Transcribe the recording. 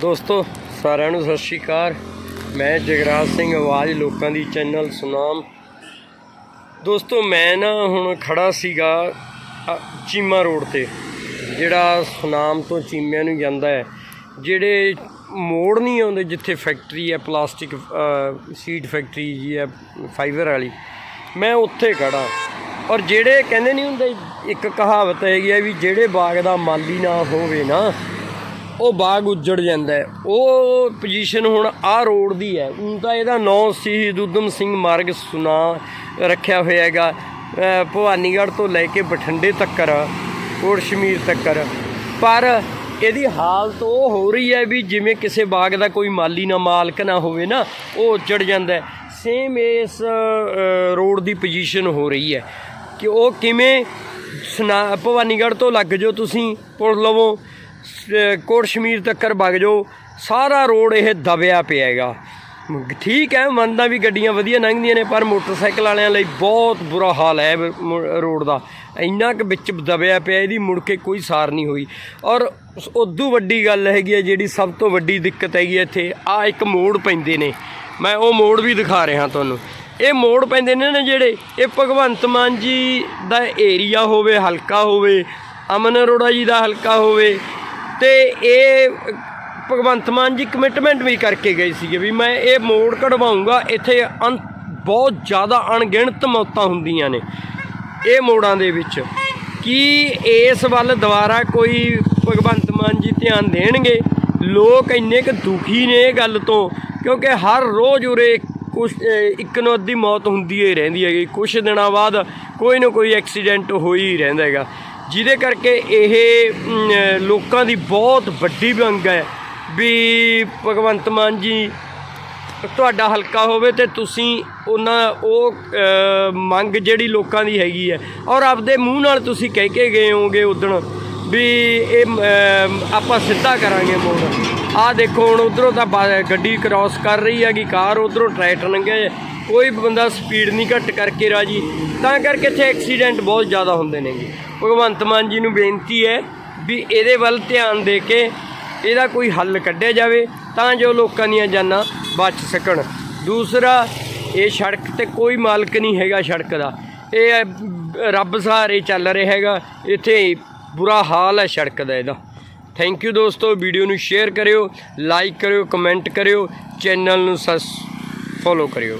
ਦੋਸਤੋ, ਸਾਰਿਆਂ ਨੂੰ ਸਤਿ ਸ਼੍ਰੀ ਅਕਾਲ। ਮੈਂ ਜਗਰਾਜ ਸਿੰਘ ਆਵਾਜ਼, ਲੋਕਾਂ ਦੀ ਚੈਨਲ ਸੁਨਾਮ। ਦੋਸਤੋ, ਮੈਂ ਨਾ ਹੁਣ ਖੜਾ ਸੀਗਾ ਚੀਮਾ ਰੋਡ ਤੇ, ਜਿਹੜਾ ਸੁਨਾਮ ਤੋਂ ਚੀਮਿਆਂ ਨੂੰ ਜਾਂਦਾ ਹੈ। ਜਿਹੜੇ ਮੋੜ ਨਹੀਂ ਆਉਂਦੇ, ਜਿੱਥੇ ਫੈਕਟਰੀ ਹੈ, ਪਲਾਸਟਿਕ ਸੀਟ ਫੈਕਟਰੀ ਜੀ ਹੈ, ਫਾਈਬਰ ਵਾਲੀ, ਮੈਂ ਉੱਥੇ ਖੜਾ ਔਰ ਜਿਹੜੇ ਕਹਿੰਦੇ ਨਹੀਂ ਹੁੰਦੇ, ਇੱਕ ਕਹਾਵਤ ਹੈਗੀ ਹੈ ਵੀ ਜਿਹੜੇ ਬਾਗ ਦਾ ਮਾਲੀ ਨਾ ਹੋਵੇ ਨਾ ਉਹ ਬਾਗ ਉੱਜੜ ਜਾਂਦਾ ਹੈ। ਉਹ ਪੋਜੀਸ਼ਨ ਹੁਣ ਆਹ ਰੋਡ ਦੀ ਹੈ। ਊਂ ਤਾਂ ਇਹਦਾ ਨਾਂ ਸ਼ਹੀਦ ਊਧਮ ਸਿੰਘ ਮਾਰਗ ਸੁਨਾ ਰੱਖਿਆ ਹੋਇਆ ਹੈਗਾ। ਭਵਾਨੀਗੜ੍ਹ ਤੋਂ ਲੈ ਕੇ ਬਠਿੰਡੇ ਤੱਕਰ ਕੋਟ ਸ਼ਮੀਰ ਤੱਕਰ। ਪਰ ਇਹਦੀ ਹਾਲਤ ਉਹ ਹੋ ਰਹੀ ਹੈ ਵੀ ਜਿਵੇਂ ਕਿਸੇ ਬਾਗ ਦਾ ਕੋਈ ਮਾਲੀ ਨਾ, ਮਾਲਕ ਨਾ ਹੋਵੇ ਨਾ, ਉਹ ਉੱਜੜ ਜਾਂਦਾ ਸੇਮ ਇਸ ਰੋਡ ਦੀ ਪੋਜੀਸ਼ਨ ਹੋ ਰਹੀ ਹੈ। ਕਿ ਉਹ ਕਿਵੇਂ ਸੁਨਾ ਭਵਾਨੀਗੜ੍ਹ ਤੋਂ ਲੱਗ ਜਾਓ ਤੁਸੀਂ ਪੁਲ ਲਵੋ। ਕੋਟ ਸ਼ਮੀਰ ਤੱਕਰ ਵਗ ਜਾਓ, ਸਾਰਾ ਰੋਡ ਇਹ ਦਬਿਆ ਪਿਆ ਹੈਗਾ। ਠੀਕ ਹੈ ਮੰਨਦਾ ਵੀ ਗੱਡੀਆਂ ਵਧੀਆ ਲੰਘਦੀਆਂ ਨੇ, ਪਰ ਮੋਟਰਸਾਈਕਲ ਵਾਲਿਆਂ ਲਈ ਬਹੁਤ ਬੁਰਾ ਹਾਲ ਹੈ ਰੋਡ ਦਾ। ਇੰਨਾ ਕਿ ਵਿੱਚ ਦਬਿਆ ਪਿਆ, ਇਹਦੀ ਮੁੜ ਕੇ ਕੋਈ ਸਾਰ ਨਹੀਂ ਹੋਈ। ਔਰ ਉਦੋਂ ਵੱਡੀ ਗੱਲ ਹੈਗੀ ਹੈ, ਜਿਹੜੀ ਸਭ ਤੋਂ ਵੱਡੀ ਦਿੱਕਤ ਹੈਗੀ ਹੈ ਇੱਥੇ, ਆ ਇੱਕ ਮੋੜ ਪੈਂਦੇ ਨੇ। ਮੈਂ ਉਹ ਮੋੜ ਵੀ ਦਿਖਾ ਰਿਹਾ ਤੁਹਾਨੂੰ। ਇਹ ਮੋੜ ਪੈਂਦੇ ਨੇ ਨਾ ਜਿਹੜੇ, ਇਹ ਭਗਵੰਤ ਮਾਨ ਜੀ ਦਾ ਏਰੀਆ ਹੋਵੇ, ਹਲਕਾ ਹੋਵੇ, ਅਮਨ ਅਰੋੜਾ ਜੀ ਦਾ ਹਲਕਾ ਹੋਵੇ ਤੇ ਇਹ ਭਗਵੰਤ ਮਾਨ ਜੀ ਕਮਿਟਮੈਂਟ ਵੀ ਕਰਕੇ ਗਏ ਸੀਗੇ ਵੀ ਮੈਂ ਇਹ ਮੋੜ ਕਢਵਾਉਂਗਾ, ਇੱਥੇ ਅਨ ਬਹੁਤ ਜ਼ਿਆਦਾ ਅਣਗਿਣਤ ਮੌਤਾਂ ਹੁੰਦੀਆਂ ਨੇ ਇਹ ਮੋੜਾਂ ਦੇ ਵਿੱਚ। ਕੀ ਇਸ ਵੱਲ ਦੁਬਾਰਾ ਕੋਈ ਭਗਵੰਤ ਮਾਨ ਜੀ ਧਿਆਨ ਦੇਣਗੇ? ਲੋਕ ਇੰਨੇ ਕੁ ਦੁਖੀ ਨੇ ਇਹ ਗੱਲ ਤੋਂ, ਕਿਉਂਕਿ ਹਰ ਰੋਜ਼ ਉਰੇ ਕੁਛ ਇੱਕ ਨੂੰ ਅੱਧੀ ਮੌਤ ਹੁੰਦੀ ਹੀ ਰਹਿੰਦੀ ਹੈਗੀ। ਕੁਝ ਦਿਨਾਂ ਬਾਅਦ ਕੋਈ ਨਾ ਕੋਈ ਐਕਸੀਡੈਂਟ ਹੋ ਹੀ ਰਹਿੰਦਾ ਹੈਗਾ। ਜਿਹਦੇ ਕਰਕੇ ਇਹ ਲੋਕਾਂ ਦੀ ਬਹੁਤ ਵੱਡੀ ਮੰਗ ਹੈ ਵੀ ਭਗਵੰਤ ਮਾਨ ਜੀ, ਤੁਹਾਡਾ ਹਲਕਾ ਹੋਵੇ ਤੇ ਤੁਸੀਂ ਉਹਨਾਂ, ਉਹ ਮੰਗ ਜਿਹੜੀ ਲੋਕਾਂ ਦੀ ਹੈਗੀ ਹੈ, ਔਰ ਆਪਦੇ ਮੂੰਹ ਨਾਲ ਤੁਸੀਂ ਕਹਿ ਕੇ ਗਏ ਹੋਗੇ ਉਦਣ ਵੀ ਇਹ ਆਪਾਂ ਸਿੱਧਾ ਕਰਾਂਗੇ ਮੋੜ। ਆਹ ਦੇਖੋ, ਹੁਣ ਉਧਰੋਂ ਤਾਂ ਬਾ- ਗੱਡੀ ਕ੍ਰਾਸ ਕਰ ਰਹੀ ਹੈਗੀ, ਕਾਰ ਉਧਰੋਂ ਟਰੈਕਟਰ ਲੰਘਿਆ ਕੋਈ ਬੰਦਾ ਸਪੀਡ ਨਹੀਂ ਘੱਟ ਕਰਕੇ ਰਾਜੀ, ਤਾਂ ਕਰਕੇ ਇੱਥੇ ਐਕਸੀਡੈਂਟ ਬਹੁਤ ਜ਼ਿਆਦਾ ਹੁੰਦੇ ਨੇਗੇ। ਭਗਵੰਤ ਮਾਨ ਜੀ ਨੂੰ ਬੇਨਤੀ ਹੈ ਵੀ ਇਹਦੇ ਵੱਲ ਧਿਆਨ ਦੇ ਕੇ ਇਹਦਾ ਕੋਈ ਹੱਲ ਕੱਢਿਆ ਜਾਵੇ ਤਾਂ ਜੋ ਲੋਕਾਂ ਦੀਆਂ ਜਾਨਾਂ ਬਚ ਸਕਣ। ਦੂਸਰਾ, ਇਹ ਸੜਕ ਤੇ ਕੋਈ ਮਾਲਕ ਨਹੀਂ ਹੈਗਾ ਸੜਕ ਦਾ। ਇਹ ਰੱਬ ਸਹਾਰੇ ਚੱਲ ਰਿਹਾ ਹੈਗਾ। ਇੱਥੇ ਬੁਰਾ ਹਾਲ ਹੈ ਸੜਕ ਦਾ ਇਹਦਾ। ਥੈਂਕ ਯੂ ਦੋਸਤੋ, ਵੀਡੀਓ ਨੂੰ ਸ਼ੇਅਰ ਕਰਿਓ ਲਾਈਕ ਕਰਿਓ ਕਮੈਂਟ ਕਰਿਓ ਚੈਨਲ ਨੂੰ ਸਸ ਫੋਲੋ ਕਰਿਓ।